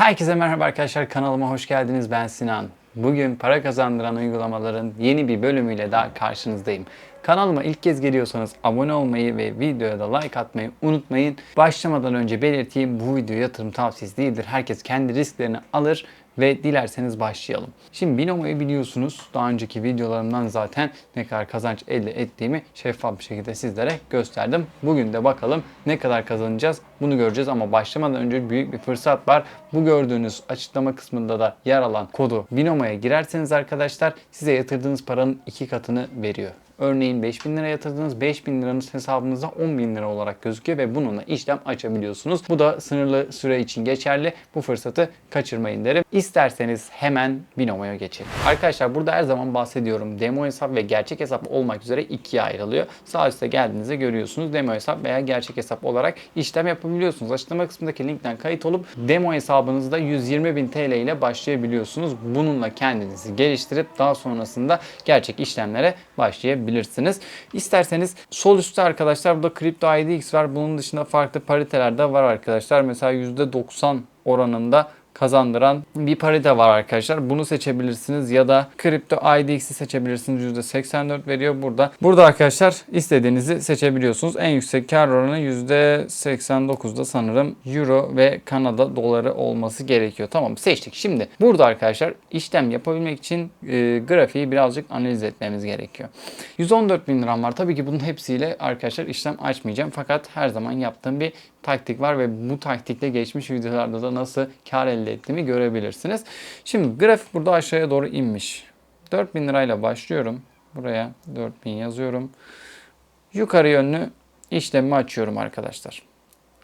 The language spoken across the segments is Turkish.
Herkese merhaba arkadaşlar kanalıma hoş geldiniz ben Sinan. Bugün para kazandıran uygulamaların yeni bir bölümüyle daha karşınızdayım. Kanalıma ilk kez geliyorsanız abone olmayı ve videoya da like atmayı unutmayın. Başlamadan önce belirteyim bu video yatırım tavsiyesi değildir. Herkes kendi risklerini alır ve dilerseniz başlayalım. Şimdi Binomo'yu biliyorsunuz. Daha önceki videolarımdan zaten ne kadar kazanç elde ettiğimi şeffaf bir şekilde sizlere gösterdim. Bugün de bakalım ne kadar kazanacağız bunu göreceğiz ama başlamadan önce büyük bir fırsat var. Bu gördüğünüz açıklama kısmında da yer alan kodu Binomo'ya girerseniz arkadaşlar size yatırdığınız paranın iki katını veriyor. Örneğin 5000 lira yatırdınız 5000 liranız hesabınızda 10 bin lira olarak gözüküyor ve bununla işlem açabiliyorsunuz. Bu da sınırlı süre için geçerli. Bu fırsatı kaçırmayın derim. İsterseniz hemen Binomo'ya geçelim. Arkadaşlar burada her zaman bahsediyorum. Demo hesap ve gerçek hesap olmak üzere ikiye ayrılıyor. Sağ üstte geldiğinizde görüyorsunuz. Demo hesap veya gerçek hesap olarak işlem yapabiliyorsunuz. Açıklama kısmındaki linkten kayıt olup demo hesabınızda 120 bin TL ile başlayabiliyorsunuz. Bununla kendinizi geliştirip daha sonrasında gerçek işlemlere başlayabilirsiniz. İsterseniz sol üstte arkadaşlar burada Crypto IDX var. Bunun dışında farklı pariteler de var arkadaşlar. Mesela %90 oranında kazandıran bir parite var arkadaşlar. Bunu seçebilirsiniz ya da Crypto IDX'i seçebilirsiniz. %84 veriyor burada. Burada arkadaşlar istediğinizi seçebiliyorsunuz. En yüksek kar oranı %89'da sanırım Euro ve Kanada doları olması gerekiyor. Tamam seçtik. Şimdi burada arkadaşlar işlem yapabilmek için e, grafiği birazcık analiz etmemiz gerekiyor. 114 bin liram var. Tabii ki bunun hepsiyle arkadaşlar işlem açmayacağım. Fakat her zaman yaptığım bir taktik var ve bu taktikle geçmiş videolarda da nasıl kar elde ettiğimi görebilirsiniz. Şimdi grafik burada aşağıya doğru inmiş. 4000 lirayla başlıyorum. Buraya 4000 yazıyorum. Yukarı yönlü işlemi açıyorum arkadaşlar.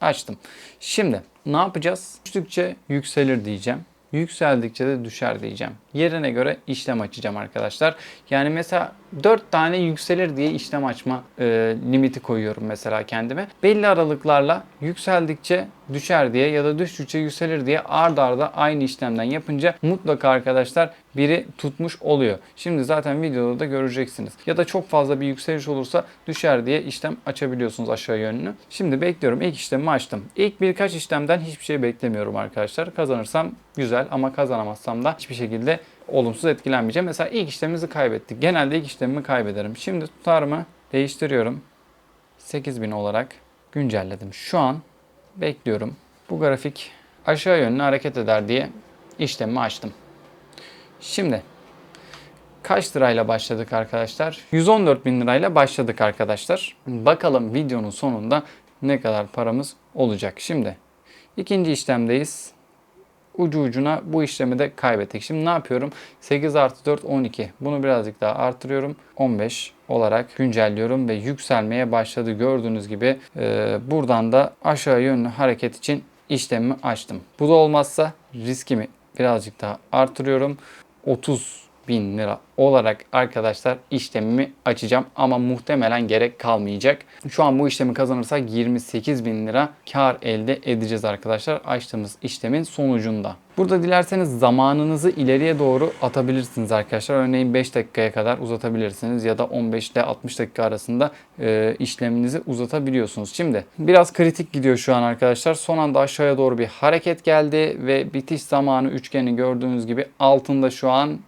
Açtım. Şimdi ne yapacağız? Düştükçe yükselir diyeceğim. Yükseldikçe de düşer diyeceğim. Yerine göre işlem açacağım arkadaşlar. Yani mesela 4 tane yükselir diye işlem açma e, limiti koyuyorum mesela kendime. Belli aralıklarla yükseldikçe düşer diye ya da düştükçe yükselir diye ard arda aynı işlemden yapınca mutlaka arkadaşlar biri tutmuş oluyor. Şimdi zaten videoda da göreceksiniz. Ya da çok fazla bir yükseliş olursa düşer diye işlem açabiliyorsunuz aşağı yönlü. Şimdi bekliyorum. İlk işlemi açtım. İlk birkaç işlemden hiçbir şey beklemiyorum arkadaşlar. Kazanırsam güzel ama kazanamazsam da hiçbir şekilde olumsuz etkilenmeyeceğim. Mesela ilk işlemimizi kaybettik. Genelde ilk işlemimi kaybederim. Şimdi tutarımı değiştiriyorum. 8000 olarak güncelledim. Şu an bekliyorum. Bu grafik aşağı yönlü hareket eder diye işlemi açtım. Şimdi kaç lirayla başladık arkadaşlar? 114 bin lirayla başladık arkadaşlar. Bakalım videonun sonunda ne kadar paramız olacak. Şimdi ikinci işlemdeyiz. Ucu ucuna bu işlemi de kaybettik. Şimdi ne yapıyorum? 8 artı 4 12. Bunu birazcık daha artırıyorum. 15 olarak güncelliyorum ve yükselmeye başladı. Gördüğünüz gibi e, buradan da aşağı yönlü hareket için işlemimi açtım. Bu da olmazsa riskimi birazcık daha artırıyorum. 30 bin lira olarak arkadaşlar işlemimi açacağım ama muhtemelen gerek kalmayacak. Şu an bu işlemi kazanırsak 28 bin lira kar elde edeceğiz arkadaşlar açtığımız işlemin sonucunda. Burada dilerseniz zamanınızı ileriye doğru atabilirsiniz arkadaşlar. Örneğin 5 dakikaya kadar uzatabilirsiniz ya da 15 ile 60 dakika arasında e, işleminizi uzatabiliyorsunuz. Şimdi biraz kritik gidiyor şu an arkadaşlar. Son anda aşağıya doğru bir hareket geldi ve bitiş zamanı üçgeni gördüğünüz gibi altında şu an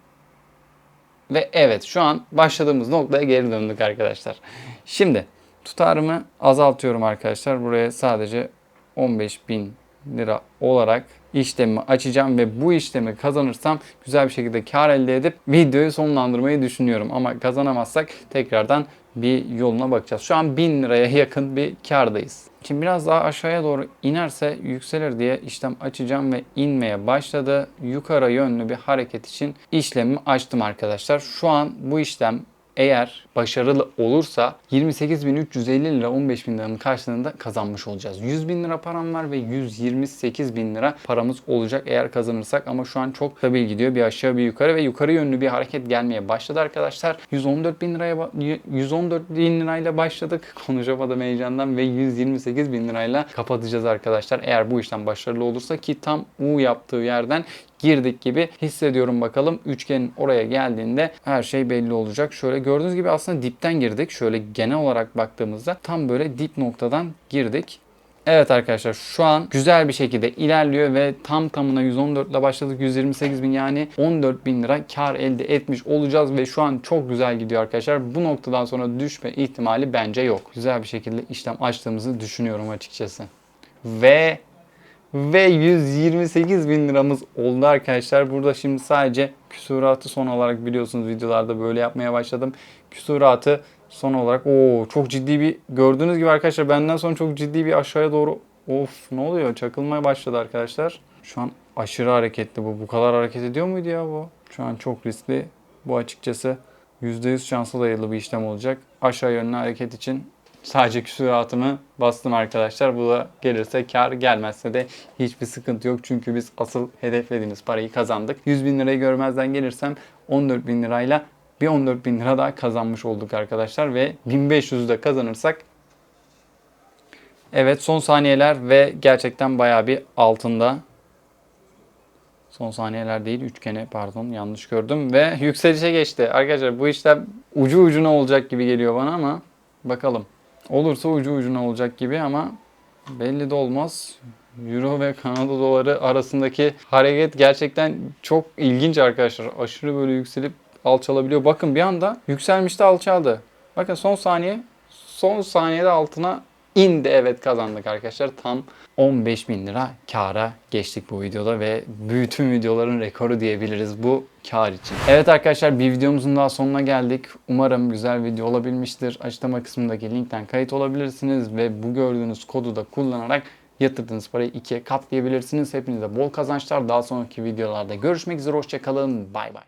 ve evet şu an başladığımız noktaya geri döndük arkadaşlar. Şimdi tutarımı azaltıyorum arkadaşlar. Buraya sadece 15 bin lira olarak işlemi açacağım ve bu işlemi kazanırsam güzel bir şekilde kar elde edip videoyu sonlandırmayı düşünüyorum. Ama kazanamazsak tekrardan bir yoluna bakacağız. Şu an 1000 liraya yakın bir kardayız. Şimdi biraz daha aşağıya doğru inerse yükselir diye işlem açacağım ve inmeye başladı. Yukarı yönlü bir hareket için işlemi açtım arkadaşlar. Şu an bu işlem eğer başarılı olursa 28.350 lira 15.000 liranın karşılığında kazanmış olacağız. 100 bin lira param var ve 128 bin lira paramız olacak eğer kazanırsak ama şu an çok stabil gidiyor. Bir aşağı bir yukarı ve yukarı yönlü bir hareket gelmeye başladı arkadaşlar. 114 bin liraya 114 bin lirayla başladık. Konuşamadım heyecandan ve 128 bin lirayla kapatacağız arkadaşlar. Eğer bu işlem başarılı olursa ki tam U yaptığı yerden girdik gibi hissediyorum bakalım. Üçgenin oraya geldiğinde her şey belli olacak. Şöyle gördüğünüz gibi aslında dipten girdik. Şöyle genel olarak baktığımızda tam böyle dip noktadan girdik. Evet arkadaşlar şu an güzel bir şekilde ilerliyor ve tam tamına 114 ile başladık 128 bin yani 14 bin lira kar elde etmiş olacağız ve şu an çok güzel gidiyor arkadaşlar. Bu noktadan sonra düşme ihtimali bence yok. Güzel bir şekilde işlem açtığımızı düşünüyorum açıkçası. Ve ve 128 bin liramız oldu arkadaşlar. Burada şimdi sadece küsuratı son olarak biliyorsunuz videolarda böyle yapmaya başladım. Küsuratı son olarak o çok ciddi bir gördüğünüz gibi arkadaşlar benden sonra çok ciddi bir aşağıya doğru of ne oluyor çakılmaya başladı arkadaşlar. Şu an aşırı hareketli bu. Bu kadar hareket ediyor muydu ya bu? Şu an çok riskli. Bu açıkçası %100 şanslı dayalı bir işlem olacak. Aşağı yönlü hareket için sadece küsuratımı bastım arkadaşlar. Bu da gelirse kar gelmezse de hiçbir sıkıntı yok. Çünkü biz asıl hedeflediğimiz parayı kazandık. 100 bin lirayı görmezden gelirsem 14 bin lirayla bir 14 bin lira daha kazanmış olduk arkadaşlar. Ve 1500'ü de kazanırsak Evet son saniyeler ve gerçekten bayağı bir altında. Son saniyeler değil üçgeni pardon yanlış gördüm ve yükselişe geçti. Arkadaşlar bu işlem ucu ucuna olacak gibi geliyor bana ama bakalım. Olursa ucu ucuna olacak gibi ama belli de olmaz. Euro ve Kanada doları arasındaki hareket gerçekten çok ilginç arkadaşlar. Aşırı böyle yükselip alçalabiliyor. Bakın bir anda yükselmişti alçaldı. Bakın son saniye son saniyede altına indi. Evet kazandık arkadaşlar. Tam 15 bin lira kara geçtik bu videoda ve bütün videoların rekoru diyebiliriz bu kar için. Evet arkadaşlar bir videomuzun daha sonuna geldik. Umarım güzel video olabilmiştir. Açıklama kısmındaki linkten kayıt olabilirsiniz ve bu gördüğünüz kodu da kullanarak yatırdığınız parayı ikiye katlayabilirsiniz. Hepinize bol kazançlar. Daha sonraki videolarda görüşmek üzere. Hoşçakalın. Bay bay.